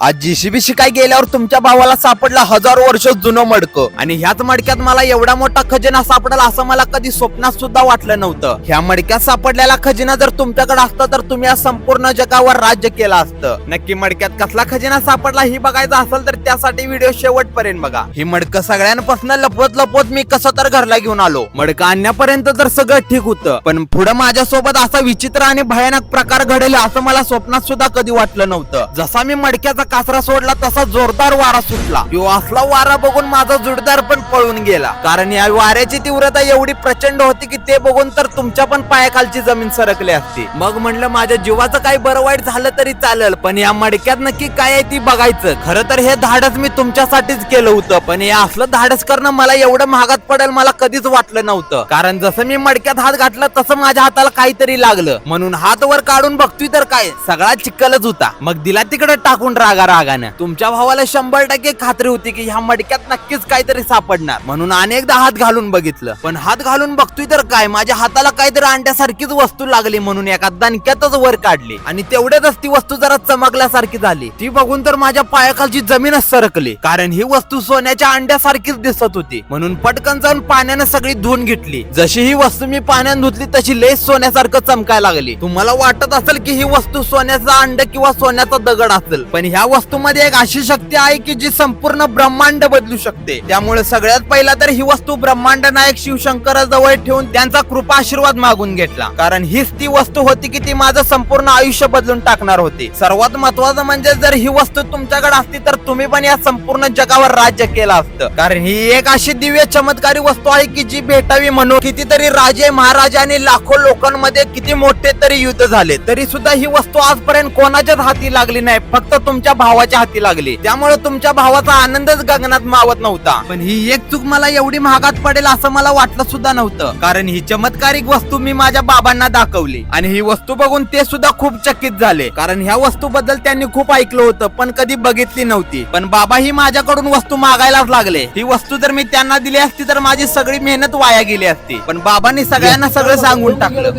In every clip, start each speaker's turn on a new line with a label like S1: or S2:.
S1: आज जीसीबी शिकाय गेल्यावर तुमच्या भावाला सापडला हजारो वर्ष जुनं मडकं. आणि ह्याच मडक्यात मला एवढा मोठा खजिना सापडला असं मला कधी स्वप्नात सुद्धा वाटलं नव्हतं. ह्या मडक्यात सापडलेला खजिना जर तुमच्याकडे असता तर तुम्ही या संपूर्ण जगावर राज्य केलं असतं. नक्की मडक्यात कसला खजिना सापडला ही बघायचं असेल तर त्यासाठी व्हिडिओ शेवटपर्यंत बघा. ही मडकं सगळ्यांपासून लपवत लपवत मी कसं तर घरला घेऊन आलो. मडकं आणण्यापर्यंत तर सगळं ठीक होतं पण पुढे माझ्यासोबत असा विचित्र आणि भयानक प्रकार घडेल असं मला स्वप्नात सुद्धा कधी वाटलं नव्हतं. जसा मी मडक्याचा कासरा सोडला तसा जोरदार वारा सुटला. तो असला वारा बघून माझा जुडदार पण पळून गेला. कारण या वाऱ्याची तीव्रता एवढी प्रचंड होती की ते बघून तर तुमच्या पण पायाखालची जमीन सरकली असती. मग म्हणलं माझ्या जीवाचं काही बरं वाईट झालं तरी चालेल पण या मडक्यात नक्की काय आहे ती बघायचं. खरं तर हे धाडस मी तुमच्यासाठीच केलं होतं पण हे असलं धाडस करणं मला एवढं महागात पडेल मला कधीच वाटलं नव्हतं. कारण जसं मी मडक्यात हात घातला तसं माझ्या हाताला काहीतरी लागलं. म्हणून हात वर काढून बघतोय तर काय? सगळा चिक्कलच होता. मग दिला तिकडे टाकून राग. रागानं. तुमच्या भावाला शंभर टक्के खात्री होती की ह्या मडक्यात नक्कीच काहीतरी सापडणार. म्हणून अनेकदा हात घालून बघितलं. पण हात घालून बघतोय तर काय? माझ्या हाताला काहीतरी अंड्यासारखीच वस्तू लागली म्हणून एका दणक्यातच वर काढली. आणि तेवढ्यातच ती वस्तू जरा चमकल्यासारखी झाली. ती बघून तर माझ्या पायाखालची जमीनच सरकली. कारण ही वस्तू सोन्याच्या अंड्यासारखीच दिसत होती. म्हणून पटकन जाऊन पाण्यानं सगळी धुवून घेतली. जशी ही वस्तू मी पाण्यात धुतली तशी लेस सोन्यासारखं चमकायला लागली. तुम्हाला वाटत असेल की ही वस्तू सोन्याचा अंड किंवा सोन्याचा दगड असेल. पण ह्या वस्तूमध्ये एक अशी शक्ती आहे की जी संपूर्ण ब्रह्मांड बदलू शकते. त्यामुळे सगळ्यात पहिला तर ही वस्तू ब्रह्मांड नायक शिवशंकराजवळ ठेवून त्यांचा कृपा आशीर्वाद मागून घेतला. कारण हीच ती वस्तू होती की ती माझं संपूर्ण आयुष्य बदलून टाकणार होती. सर्वात महत्वाचं म्हणजे जर ही वस्तू तुमच्याकडे असती तर तुम्ही पण या संपूर्ण जगावर राज्य केलं असतं. कारण ही एक अशी दिव्य चमत्कारी वस्तू आहे की जी भेटावी म्हणून कितीतरी राजे महाराजा आणि लाखो लोकांमध्ये किती मोठे तरी युद्ध झाले. तरी सुद्धा ही वस्तू आजपर्यंत कोणाच्याच हाती लागली नाही. फक्त तुमच्या भावाच्या हाती लागली. त्यामुळे तुमच्या भावाचा आनंदच गगनात मावत नव्हता. पण ही एक चूक मला एवढी महागात पडेल असं मला वाटलं सुद्धा नव्हतं. कारण ही चमत्कारिक वस्तू मी माझ्या बाबांना दाखवली. आणि ही वस्तू बघून ते सुद्धा खूप चकित झाले. कारण ह्या वस्तू बद्दल त्यांनी खूप ऐकलं होतं पण कधी बघितली नव्हती. पण बाबा ही माझ्याकडून वस्तू मागायलाच लागले. ही वस्तू जर मी त्यांना दिली असती तर माझी सगळी मेहनत वाया गेली असती. पण बाबांनी सगळ्यांना सगळं सांगून टाकलं.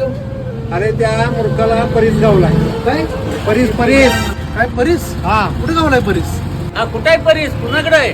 S2: अरे त्या मूर्खाला परीस गावलाय.
S3: काय?
S2: परीस परीस.
S3: काय परीस?
S2: हा.
S3: कुठे गावलाय परीस?
S4: हा कुठे आहे परीस? कुणाकडे आहे?